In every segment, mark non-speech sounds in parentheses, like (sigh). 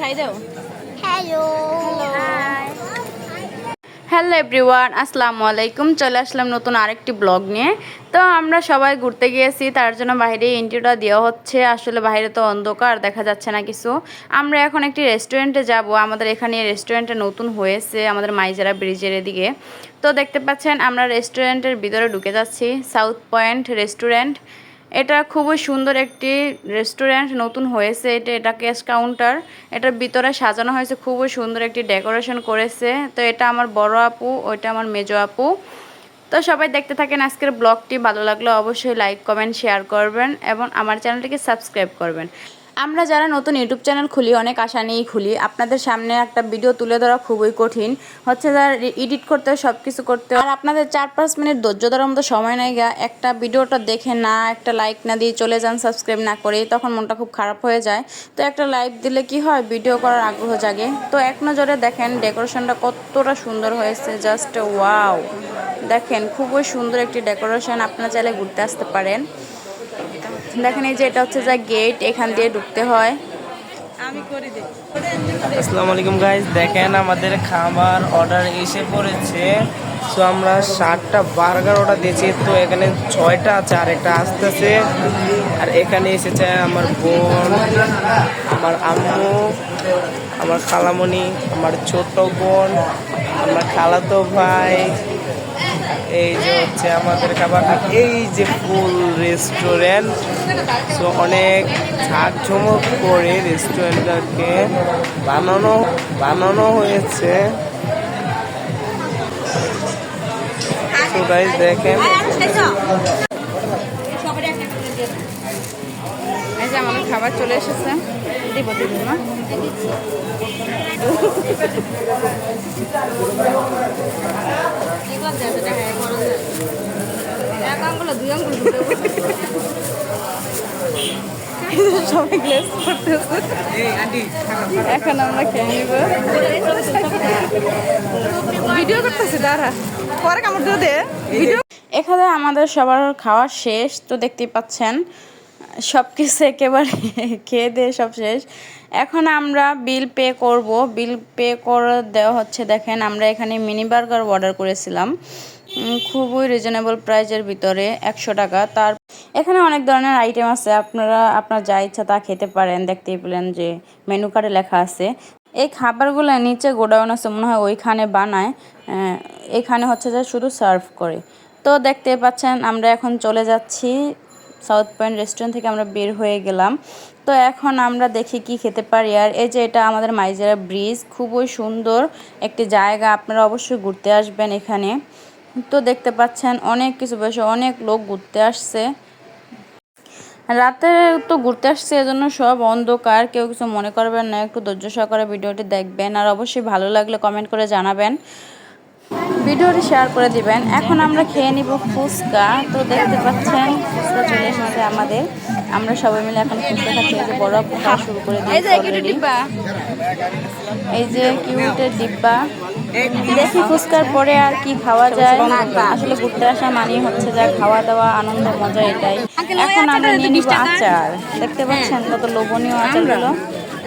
ছাই দাও। Hello hello everyone আসসালামু আলাইকুম চলে আসলাম নতুন আরেকটি ব্লগ নিয়ে। তো আমরা সবাই ঘুরতে গিয়েছি তার জন্য বাইরে ইন্টারভিউটা দেওয়া হচ্ছে। আসলে বাইরে তো অন্ধকার দেখা যাচ্ছে না কিছু। আমরা এখন একটি রেস্টুরেন্টে যাব। আমাদের এখানে রেস্টুরেন্টটা নতুন হয়েছে আমাদের মাইজারা ব্রিজের এদিকে। তো দেখতে পাচ্ছেন আমরা রেস্টুরেন্টের ভিতরে ঢুকে যাচ্ছি। সাউথ পয়েন্ট রেস্টুরেন্ট এটা খুবই সুন্দর একটি রেস্টুরেন্ট নতুন হয়েছে এটা এটা ক্যাশ কাউন্টার এটার ভিতরে সাজানো হয়েছে, খুবই সুন্দর একটি ডেকোরেশন করেছে। তো এটা আমার বড় আপু, ওইটা আমার মেজো আপু। তো সবাই দেখতে থাকেন আজকের ব্লগটি, ভালো লাগলে অবশ্যই লাইক কমেন্ট শেয়ার করবেন এবং আমার চ্যানেলটিকে সাবস্ক্রাইব করবেন। আমরা যারা নতুন ইউটিউব চ্যানেল খুলি, অনেক আশা নিয়েই খুলি, আপনাদের সামনে একটা ভিডিও তুলে ধরা খুবই কঠিন। হচ্ছে যারা এডিট করতে সব কিছু করতে আর আপনাদের চার পাঁচ মিনিট ধৈর্য ধরার মতো সময় নেই গা। একটা ভিডিওটা দেখে না, একটা লাইক না দিয়ে চলে যান সাবস্ক্রাইব না করে তখন মনটা খুব খারাপ হয়ে যায়। তো একটা লাইক দিলে কি হয়? ভিডিও করার আগ্রহ জাগে। তো এক নজরে দেখেন ডেকোরেশনটা কতটা সুন্দর হয়েছে জাস্ট ওয়াও দেখেন, খুবই সুন্দর একটি ডেকোরেশন আপনারা চাইলে ঘুরতে আসতে পারেন। দেখেন এই যে এটা হচ্ছে যা গেট এখান দিয়ে ঢুকতে হয়। আসসালামু আলাইকুম গাইজ দেখেন আমাদের খাবার অর্ডার এসে পড়েছে। সো আমরা ষাটটা বার্গার অর্ডার দিয়েছি তো এখানে ছয়টা আছে আর একটা আসতেছে। আর এখানে এসেছে আমার বোন আমার আম্মু আমার খালামণি আমার ছোট বোন আমার খালাতো ভাই এই যে হচ্ছে আমাদের খাবার এই যে ফুল রেস্টুরেন্ট সো অনেক ঝাঁকঝমক করে রেস্টুরেন্টটাকে বানানো বানানো হয়েছে। দেখেন। এই যে আমাদের খাবার চলে এসেছে। দিব দিব না। (laughs) সবাই গ্লেস করতেছে এখন আমরা খেয়ে ভিডিও করতেছি দাঁড়া পরে কামড় দে ভিডিও এখানে আমাদের সবার খাওয়া শেষ, তো দেখতেই পাচ্ছেন। সব কিছু একেবারে (laughs) খেয়ে দিয়ে সব শেষ। এখন আমরা বিল পে করব। বিল পে করে দেওয়া হচ্ছে, দেখেন আমরা এখানে মিনি বার্গার অর্ডার করেছিলাম। খুবই রিজনেবল প্রাইজের ভিতরে একশো টাকা। তার এখানে অনেক ধরনের আইটেম আছে। আপনারা, আপনার যা ইচ্ছা তা খেতে পারেন। দেখতেই পেলেন যে মেনু কার্ডে লেখা আছে। এই খাবারগুলো নিচে গোডাউন আছে, মনে হয় ওইখানে বানায়। এখানে হচ্ছে যে শুধু সার্ভ করে। তো দেখতে পাচ্ছেন, আমরা এখন চলে যাচ্ছি সাউথ পয়েন্ট রেস্টুরেন্ট থেকে আমরা বের হয়ে গেলাম। তো এখন আমরা দেখি কি খেতে পারি। আর এই যে এটা আমাদের মাইজেরা ব্রিজ, খুবই সুন্দর একটি জায়গা। আপনারা অবশ্যই ঘুরতে আসবেন এখানে। তো দেখতে পাচ্ছেন অনেক কিছু বসে, অনেক লোক ঘুরতে আসছে। রাতে তো ঘুরতে আসছে, এজন্য সব অন্ধকার, কেউ কিছু মনে করবেন না। একটু ধৈর্য সহকারে ভিডিওটি দেখবেন। আর অবশ্যই ভালো লাগলে কমেন্ট করে জানাবেন। ভিডিওটি শেয়ার করে দিবেন। এখন আমরা খেয়ে নিব ফুচকা। তো দেখতে পাচ্ছেন ফুচকা চলে এসেছে আমাদের। আমরা সবাই মিলে এখন ফুচকা খাচ্ছি। এই যে বড় খাওয়া শুরু করে দিয়েছে। এই যে কিউটের ডিব্বা। দেখি ফুচকার পরে আর কি খাওয়া যায়। আসলে ঘুরতে আসা মানে হচ্ছে যা খাওয়া দাওয়া আনন্দ মজা এটাই। এখন আমরা নিয়ে নিব আচার। দেখতে পাচ্ছেন কত লোভনীয় আচার আচারগুলো।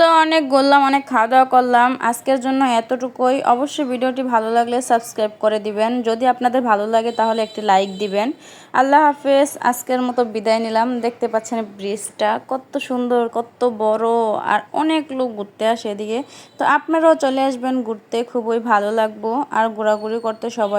তো অনেক বললাম অনেক খাওয়া দাওয়া করলাম। আজকের জন্য এতটুকুই। অবশ্যই ভিডিওটি ভালো লাগলে সাবস্ক্রাইব করে দিবেন। যদি আপনাদের ভালো লাগে তাহলে একটি লাইক দিবেন। আল্লাহ হাফেজ। আজকের মতো বিদায় নিলাম। দেখতে পাচ্ছেন ব্রিজটা কত সুন্দর, কত বড়, আর অনেক লোক ঘুরতে আসে এদিকে। তো আপনারাও চলে আসবেন ঘুরতে। খুবই ভালো লাগবো। আর ঘোরাঘুরি করতে সবাই